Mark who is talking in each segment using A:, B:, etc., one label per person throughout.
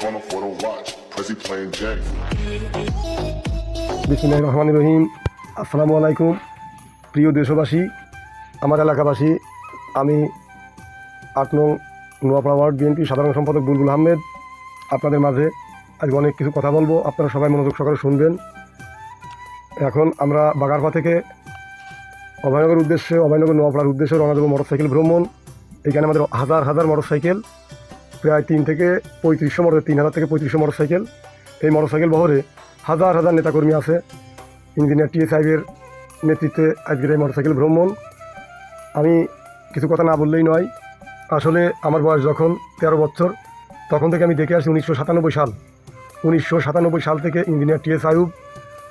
A: Daytona for the watch. Prezi playing Jay.
B: বিসমুল্লাহ রহমান রহিম। আসসালামু আলাইকুম। প্রিয় দেশবাসী, আমার এলাকাবাসী, আমি আট নং নোয়াপাড়া ওয়ার্ড বিএনপি সাধারণ সম্পাদক বুলবুল আহমেদ। আপনাদের মাঝে আজকে অনেক কিছু কথা বলব। আপনারা সবাই মনোযোগ সহকারে শুনবেন। এখন আমরা বাগারপা থেকে অভয়নগর উদ্দেশ্যে, অভয়নগর নোয়াপাড়ার উদ্দেশ্যে রওনা মোটরসাইকেল ভ্রমণ। এখানে আমাদের হাজার হাজার মোটরসাইকেল প্রায় তিন থেকে পঁয়ত্রিশশো মোটর, তিন হাজার থেকে পঁয়ত্রিশশো মোটরসাইকেল। এই মোটরসাইকেল বহরে হাজার হাজার নেতাকর্মী আছে। ইঞ্জিনিয়ার টিএ সাহেবের নেতৃত্বে আজকের এই মোটরসাইকেল ভ্রমণ। আমি কিছু কথা না বললেই নয়, আসলে আমার বয়স যখন তেরো বছর, তখন থেকে আমি দেখে আসি উনিশশো সাতানব্বই সাল। উনিশশো সাতানব্বই সাল থেকে ইঞ্জিনিয়ার টিএস আয়ুব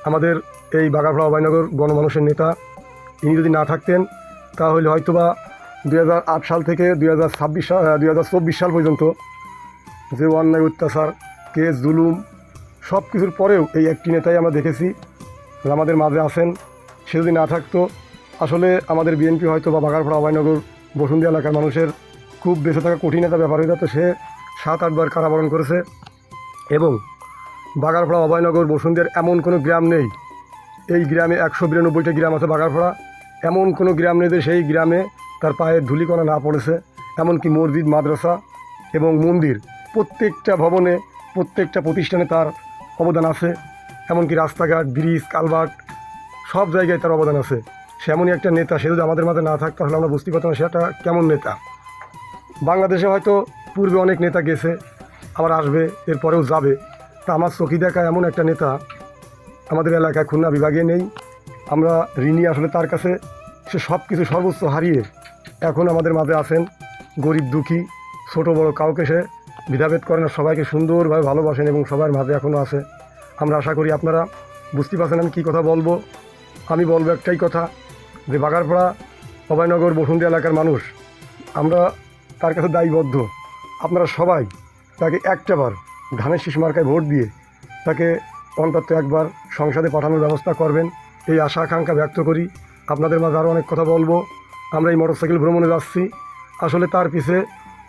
B: আমাদের এই বাগারপাড়া অভয়নগর গণমানুষের নেতা। ইনি যদি না থাকতেন, তাহলে হয়তোবা দুই হাজার আট সাল থেকে দুই হাজার ছাব্বিশ সাল সাল পর্যন্ত যে অন্যায়, অত্যাচার, কেস, জুলুম, সব কিছুর পরেও এই একটি নেতাই আমরা দেখেছি। আমাদের মাঝে আছেন, সে যদি না থাকতো, আসলে আমাদের বিএনপি হয়তো বা বাগারপাড়া অভয়নগর বসুন্ধী এলাকার মানুষের খুব বেঁচে থাকা কঠিন একটা ব্যাপার হয়ে যেত। সে সাত আটবার কারাবরণ করেছে এবং বাগারপাড়া অভয়নগর বসুন্ধের এমন কোনো গ্রাম নেই। এই গ্রামে একশো বিরানব্বইটা গ্রাম আছে বাগারপাড়া। এমন কোনো গ্রাম নেই যে সেই গ্রামে তার পায়ের ধুলিকণা না পড়েছে, এমনকি মসজিদ, মাদ্রাসা এবং মন্দির, প্রত্যেকটা ভবনে, প্রত্যেকটা প্রতিষ্ঠানে তার অবদান আছে। এমনকি রাস্তাঘাট, ব্রিজ, কালভার্ট, সব জায়গায় তার অবদান আছে। সে এমনই একটা নেতা, সে যদি আমাদের মাঝে না থাকতো, তাহলে আমরা বুঝতে পারতাম সেটা কেমন নেতা। বাংলাদেশে হয়তো পূর্বে অনেক নেতা গেছে, আবার আসবে, এরপরেও যাবে। তা আমার চোখি দেখা এমন একটা নেতা আমাদের এলাকায় খুলনা বিভাগে নেই। আমরা ঋণী আসলে তার কাছে সে সব কিছু সর্বোচ্চ হারিয়ে এখন আমাদের মাঝে আছেন গরিব দুঃখী, ছোট বড় কাউকে সে ভেদাভেদ করেন না, সবাইকে সুন্দরভাবে ভালোবাসেন এবং সবার মাঝে এখনও আছে। আমরা আশা করি আপনারা বুঝতে পারছেন আমি কী কথা বলব। আমি বলব একটাই কথা, যে বাগারপাড়া, অভয়নগর বসুন্ধী এলাকার মানুষ, আমরা তার কাছে দায়ীবদ্ধ। আপনারা সবাই তাকে একটাবার ধানের শীষ মার্কায় ভোট দিয়ে তাকে অন্তত একবার সংসদে পাঠানোর ব্যবস্থা করবেন, এই আশা আকাঙ্ক্ষা ব্যক্ত করি। আপনাদের মাঝে আরও অনেক কথা বলব। আমরা এই মোটরসাইকেল ভ্রমণে যাচ্ছি। আসলে তার পিছে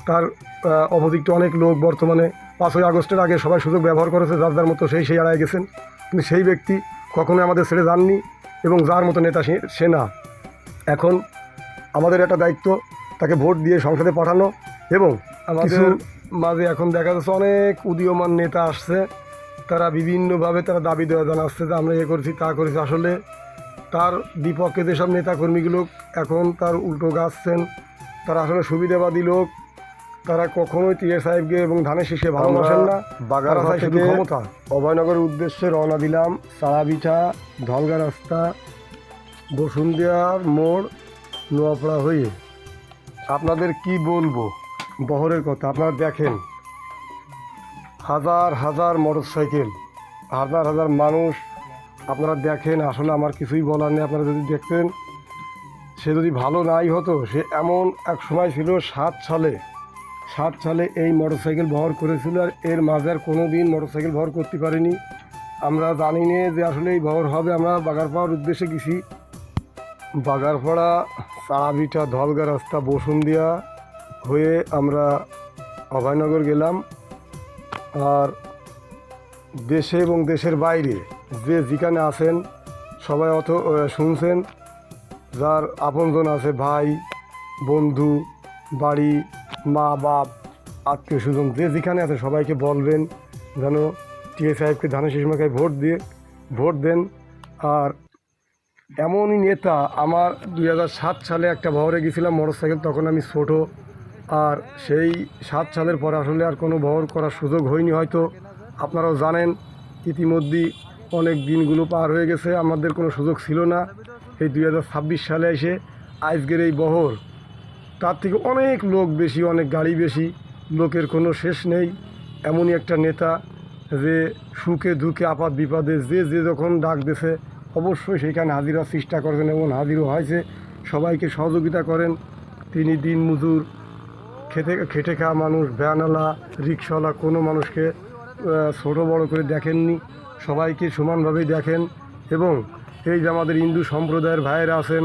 B: তার আহ, অনেক লোক বর্তমানে পাঁচই আগস্টের আগে সবাই সুযোগ ব্যবহার করেছে যার যার মতো সেই সেই এড়ায় গেছেন। কিন্তু সেই ব্যক্তি কখনোই আমাদের ছেড়ে যাননি এবং যার মতো নেতা সে- সে না। এখন আমাদের একটা দায়িত্ব তাকে ভোট দিয়ে সংসদে পাঠানো এবং আমাদের মাঝে এখন দেখা যাচ্ছে অনেক উদীয়মান নেতা আসছে। তারা বিভিন্নভাবে তারা দাবি দেওয়া জানাচ্ছে যে আমরা এ করেছি তা করেছি। আসলে তার বিপক্ষে যেসব নেতাকর্মীগুলো এখন তার উল্টো গাছছেন তারা আসলে সুবিধাবাদী লোক তারা কখনোই টিএ সাহেবকে এবং ধানের শীষে ভালোবাসেন না। তারা শুধু ক্ষমতা। অভয়নগরের উদ্দেশ্যে রওনা দিলাম সারাবিঠা ধলগা রাস্তা বসুন্ধিয়ার মোড় নোয়াপাড়া হয়ে। আপনাদের কি বলব? বহরের কথা আপনারা দেখেন। হাজার হাজার মোটর সাইকেল হাজার হাজার মানুষ আপনারা দেখেন, আসলে আমার কিছুই বলার নেই। আপনারা যদি দেখতেন, সে যদি ভালো নাই হতো, সে এমন এক সময় ছিল, সাত সালে সাত সালে এই মোটরসাইকেল বহর করেছিল আর এর মাঝে আর কোনো দিন মোটরসাইকেল বহর করতে পারিনি। আমরা জানি না যে আসলে এই বহর হবে। আমরা বাগারপাড়ার উদ্দেশ্যে গেছি। বাগারপাড়া চাড়াভিটা ধলগা রাস্তা বসুন্দিয়া হয়ে আমরা অভয়নগর গেলাম। আর দেশে এবং দেশের বাইরে যে যেখানে আছেন, সবাই অত শুনছেন। যার আপনজন আছে, ভাই, বন্ধু, বাড়ি, মা, বাপ, আত্মীয় স্বজন, যে যেখানে আছে, সবাইকে বলবেন যেন টিএ সাহেবকে ধানের শিশুমাকায় ভোট দিয়ে, ভোট দেন। আর এমনই নেতা আমার দুই সালে একটা ভবরে গেছিলাম মোটরসাইকেল, তখন আমি ছোটো। আর সেই সাত সালের পর আসলে আর কোনো ভবর করার সুযোগ হয়নি, হয়তো আপনারাও জানেন। ইতিমধ্যেই অনেক দিনগুলো পার হয়ে গেছে, আমাদের কোনো সুযোগ ছিল না। এই দু হাজার ছাব্বিশ সালে এসে আজকের এই বহর, তার থেকে অনেক লোক বেশি, অনেক গাড়ি বেশি, লোকের কোনো শেষ নেই। এমনই একটা নেতা যে সুখে দুঃখে আপাত বিপদে যে যে যখন ডাক দিছে, অবশ্যই সেখানে হাজিরার চেষ্টা করবেন এবং হাজিরও হয়েছে। সবাইকে সহযোগিতা করেন। তিনি দিন মজুর খেতে, খেটে খাওয়া মানুষ, ভ্যানওয়ালা, রিক্সাওয়ালা, কোনো মানুষকে ছোটো বড় করে দেখেননি। সবাইকে সমানভাবেই দেখেন এবং এই যে আমাদের হিন্দু সম্প্রদায়ের ভাইয়েরা আছেন,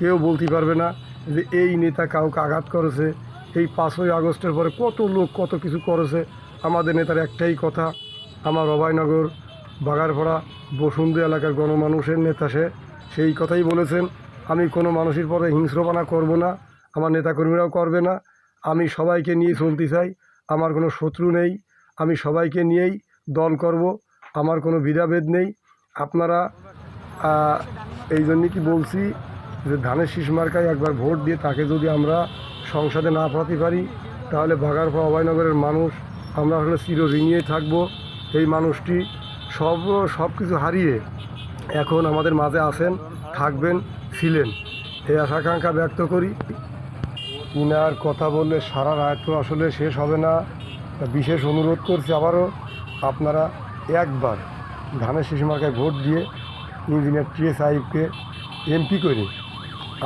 B: কেউ বলতে পারবে না যে এই নেতা কাউকে আঘাত করেছে। এই পাঁচই আগস্টের পরে কত লোক কত কিছু করেছে, আমাদের নেতার একটাই কথা, আমার অভয়নগর, বাগারপাড়া বসুন্ধী এলাকার গণমানুষের নেতা সে, সেই কথাই বলেছেন, আমি কোনো মানুষের পরে হিংস্রপানা করব না, আমার নেতাকর্মীরাও করবে না, আমি সবাইকে নিয়ে চলতে চাই, আমার কোনো শত্রু নেই, আমি সবাইকে নিয়েই দল করব আমার কোনো বিধাভেদ নেই। আপনারা এই জন্যে কি বলছি যে ধানের শীষ মার্কায় একবার ভোট দিয়ে তাকে যদি আমরা সংসদে না পাঠাতে পারি, তাহলে বাগারপাড়া অভয়নগরের মানুষ, আমরা আসলে চির ঋণিয়ে থাকব। এই মানুষটি সব সব কিছু হারিয়ে এখন আমাদের মাঝে আসেন থাকবেন, ছিলেন। এই আশাকাঙ্ক্ষা ব্যক্ত করি। ইনার কথা বললে সারা রাত আসলে শেষ হবে না। বিশেষ অনুরোধ করছি আবারও, আপনারা একবার ধানের শিশু মার্কায় ভোট দিয়ে ইঞ্জিনিয়ার টি এস আইবকে এমপি করে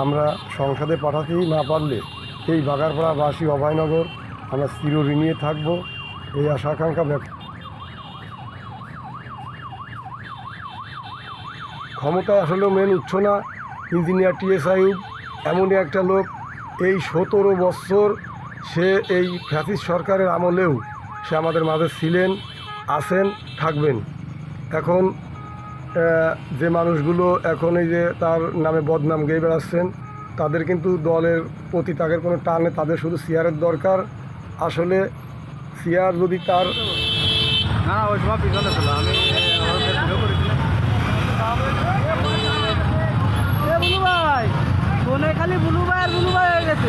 B: আমরা সংসদে পাঠাতেই না পারলে এই বাগারপাড়াবাসী অভয়নগর, আমরা চির ঋণিয়ে থাকব। এই আশা আকাঙ্ক্ষা ব্যক্ত ক্ষমতায় আসলেও মেন উঠছ না, ইঞ্জিনিয়ার টি এস আইব এমনই একটা লোক। এই সতেরো বছর সে এই ফ্যাসিস সরকারের আমলেও সে আমাদের মাঝে ছিলেন। আছেন থাকবেন। এখন যে মানুষগুলো এখন এই যে তার নামে বদনাম গেয়ে বেড়াচ্ছেন তাদের কিন্তু দলের প্রতি তাদের কোনো টানে তাদের শুধু চেয়ারের দরকার। আসলে চেয়ার যদি তার
C: না ওই সময় পিছনে ছিল। আমি আমাদের ভিডিও করেছিলাম।
D: এ বুলু ভাই ফোনে খালি বুলু ভাই আর বুলু ভাই হয়ে গেছে।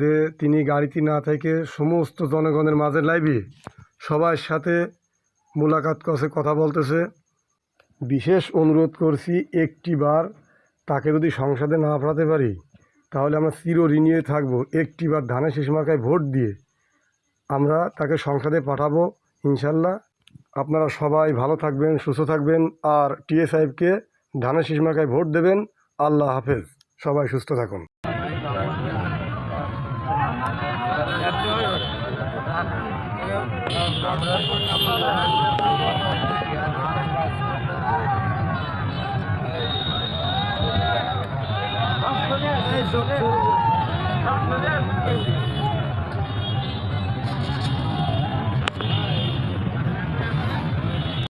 B: যে তিনি গাড়িতে না থেকে সমস্ত জনগণের মাঝে লাইভে সবার সাথে মোলাকাত করছে, কথা বলতেছে। বিশেষ অনুরোধ করছি একটিবার তাকে যদি সংসদে না পাঠাতে পারি, তাহলে আমরা চিরঋণী হয়ে থাকব। একটিবার ধানের শেষ ভোট দিয়ে আমরা তাকে সংসদে পাঠাবো, ইনশাল্লাহ। আপনারা সবাই ভালো থাকবেন, সুস্থ থাকবেন, আর টিএ সাহেবকে ধানের শেষ ভোট দেবেন। আল্লাহ হাফেজ। সবাই সুস্থ থাকুন।
D: এই